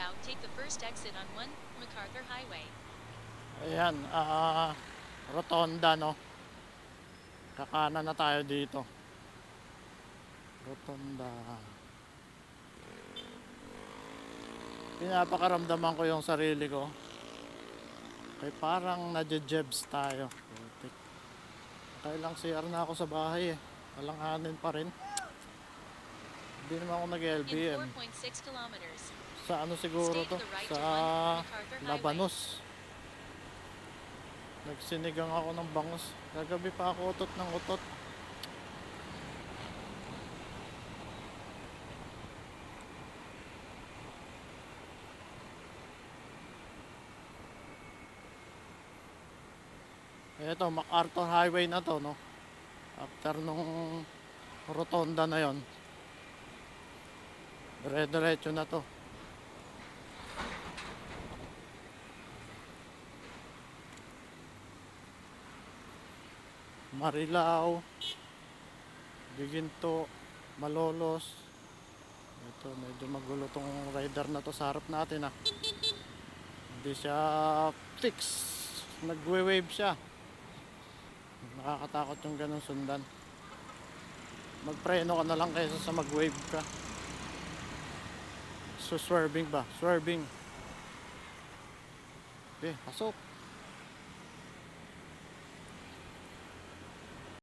roundabout, take the first exit on 1 MacArthur Highway. Ayan, ah, rotonda, no? Kakanan na tayo dito. Rotonda. Pinapakaramdaman ko yung sarili ko. Ay parang nadjejebs tayo. Kailang CR na ako sa bahay eh. Alanganin pa rin. Hindi naman ako In nag-LBM. 4.6 kilometers, Sa ano siguro to? Sa to 1 MacArthur Highway. Labanos. Nagsinigang ako ng bangus. Kagabi pa ako utot ng utot. Ito, MacArthur Highway na to, no? After nung rotonda na yon Dire-diretso na to. Marilao, Biginto, Malolos. Ito, medyo magulo tong rider na to sa harap natin ah. Hindi siya fix. Nagwe-wave siya. Nakakatakot yung ganun sundan. Magpreno ka na lang kaysa sa mag-wave ka. So swerving ba? Swerving. Okay, pasok.